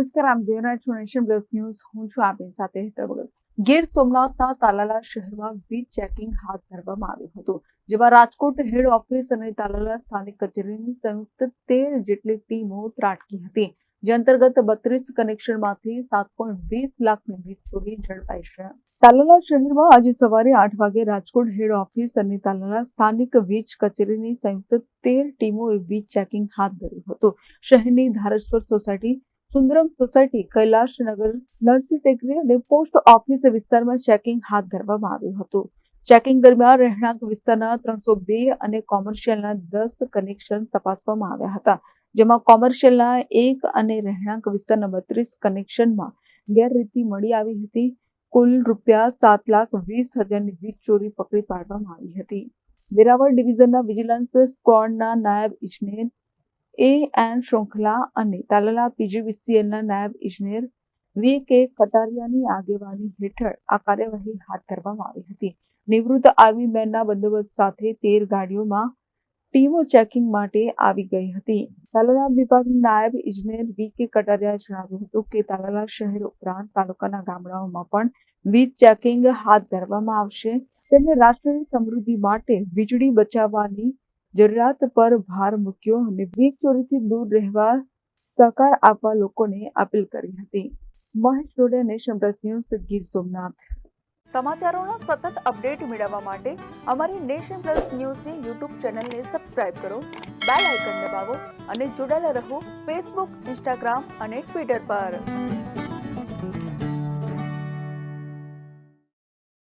નમસ્કાર, આમ જોઈ રહ્યા નેશન પ્લસ ન્યૂઝ. હું છું આપની સાથે હેતર ગીર સોમનાથના તાલાલા શહેરમાં વીજ ચેકિંગ હાથ ધરવામાં આવ્યું હતું, જેમાં રાજકોટ હેડ ઓફિસ અને તાલાલા સ્થાનિક કચેરીની સંયુક્ત તેર જેટલી ટીમો ત્રાટકી હતી, જે અંતર્ગત બત્રીસ કનેક્શનમાંથી સાત પોઈન્ટ વીસ લાખની વીજ ચોરી ઝડપાઈ છે. તાલાલા શહેરમાં આજે સવારે આઠ વાગે રાજકોટ હેડ ઓફિસ અને તાલાલા સ્થાનિક વીજ કચેરીની સંયુક્ત તેર ટીમોએ વીજ ચેકિંગ હાથ ધર્યું હતું. શહેરની ધારેશ્વર સોસાયટી સુંદરમ સોસાયટી કૈલાશનગર નરસિંહ ટેકરી અને પોસ્ટ ઓફિસ વિસ્તારમાં ચેકિંગ હાથ ધરવામાં આવ્યું હતું. ચેકિંગ દરમિયાન રહેણાંક વિસ્તારના ત્રણસો બે અને કોમર્શિયલના દસ કનેક્શન તપાસવામાં આવ્યા હતા, જેમાં કોમર્શિયલના એક અને રહેણાંક વિસ્તારના બત્રીસ કનેક્શનમાં ગેરરીતિ મળી આવી હતી. કુલ રૂપિયા સાત લાખ વીસ હજારની વીજ ચોરી પકડી પાડવામાં આવી હતી. વેરાવળ ડિવિઝનના વિજિલન્સ સ્કવોડના નાયબ ઇજનેર એ એન શૃંખલા અને તાલાલા પીજીવીસીએલના નાયબ ઇજનેર વી કે કટારિયાની આગેવાની હેઠળ આ કાર્યવાહી હાથ ધરવામાં આવી હતી. નિવૃત્ત આર્મી મેનના બંદોબસ્ત સાથે તેર ગાડીઓમાં ટીમો ચેકિંગ માટે આવી ગઈ હતી. તાલાલા વિભાગના નાયબ ઇજનેર વી કે કટારિયાએ જણાવ્યું હતું કે તાલાલા શહેર ઉપરાંત તાલુકાના ગામડાઓમાં પણ વીજ ચેકિંગ હાથ ધરવામાં આવશે. તેમણે રાષ્ટ્રની સમૃદ્ધિ માટે વીજળી બચાવવાની જરૂરિયાત પર ભાર મૂક્યો અને વીજ ચોરીથી દૂર રહેવા સહકાર આપવા લોકોને અપીલ કરી હતી. Mahesh Dodiya nation plus news, Gir Somnath. સમાચારોના સતત અપડેટ મેળવવા માટે અમારી નેશન પ્લસ ન્યૂઝની યુટ્યુબ ચેનલને સબસ્ક્રાઇબ કરો, બેલ આઇકન દબાવો અને જોડાયેલા રહો ફેસબુક, ઇન્સ્ટાગ્રામ અને ટ્વિટર પર.